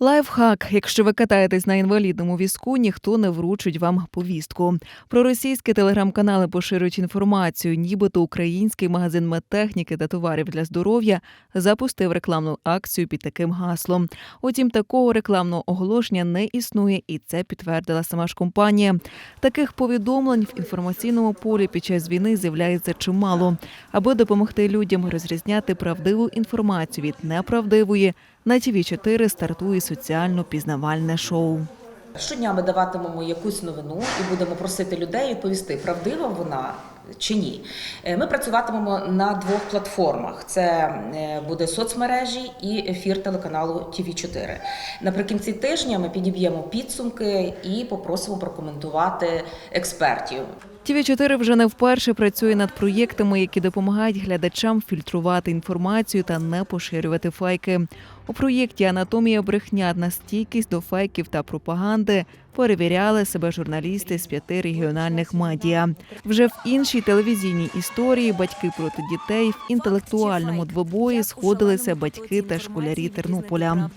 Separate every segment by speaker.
Speaker 1: Лайфхак. Якщо ви катаєтесь на інвалідному візку, ніхто не вручить вам повістку. Проросійські телеграм-канали поширюють інформацію, нібито український магазин медтехніки та товарів для здоров'я запустив рекламну акцію під таким гаслом. Утім, такого рекламного оголошення не існує, і це підтвердила сама ж компанія. Таких повідомлень в інформаційному полі під час війни з'являється чимало. Аби допомогти людям розрізняти правдиву інформацію від неправдивої. На ТВ 4 стартує соціально пізнавальне шоу.
Speaker 2: Щодня ми даватимемо якусь новину і будемо просити людей відповісти, правдива вона чи ні. Е, Ми працюватимемо на двох платформах: це е, буде соцмережі і ефір телеканалу tv 4 Наприкінці тижня ми підіб'ємо підсумки і попросимо прокоментувати експертів.
Speaker 1: tv 4 вже не вперше працює над проєктами, які допомагають глядачам фільтрувати інформацію та не поширювати фейки. У проєкті Анатомія брехня на стійкість до фейків та пропаганди перевіряли себе журналісти з п'яти регіональних медіа. Вже в іншій телевізійній історії батьки проти дітей в інтелектуальному двобої сходилися батьки та школярі Тернополя.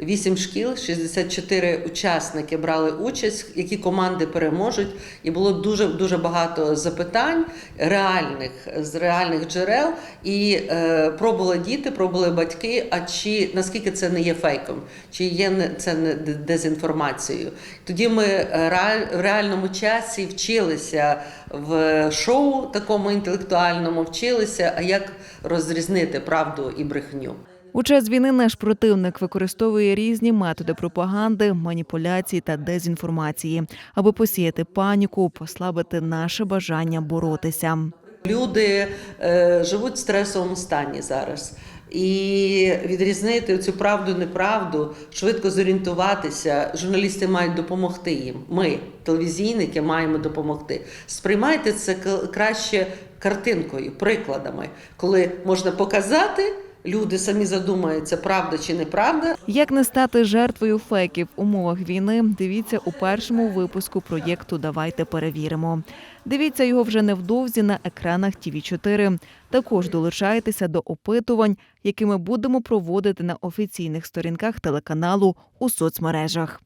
Speaker 3: Вісім шкіл, 64 учасники брали участь, які команди переможуть, і було дуже дуже багато запитань реальних з реальних джерел. І е, пробували діти, пробували батьки. А чи наскільки це не є фейком, чи є це не дезінформацією? Тоді ми е, в реальному часі вчилися в шоу такому інтелектуальному, вчилися, а як розрізнити правду і брехню.
Speaker 1: У час війни наш противник використовує різні методи пропаганди, маніпуляції та дезінформації, аби посіяти паніку, послабити наше бажання боротися.
Speaker 3: Люди е, живуть в стресовому стані зараз. І відрізнити цю правду неправду, швидко зорієнтуватися. Журналісти мають допомогти їм. Ми, телевізійники, маємо допомогти. Сприймайте це краще картинкою, прикладами, коли можна показати, люди самі задумаються, правда чи неправда,
Speaker 1: Як не стати жертвою фейків в умовах війни? Дивіться у першому випуску проєкту Давайте перевіримо. Дивіться його вже невдовзі на екранах tv 4 Також долучайтеся до опитувань, які ми будемо проводити на офіційних сторінках телеканалу у соцмережах.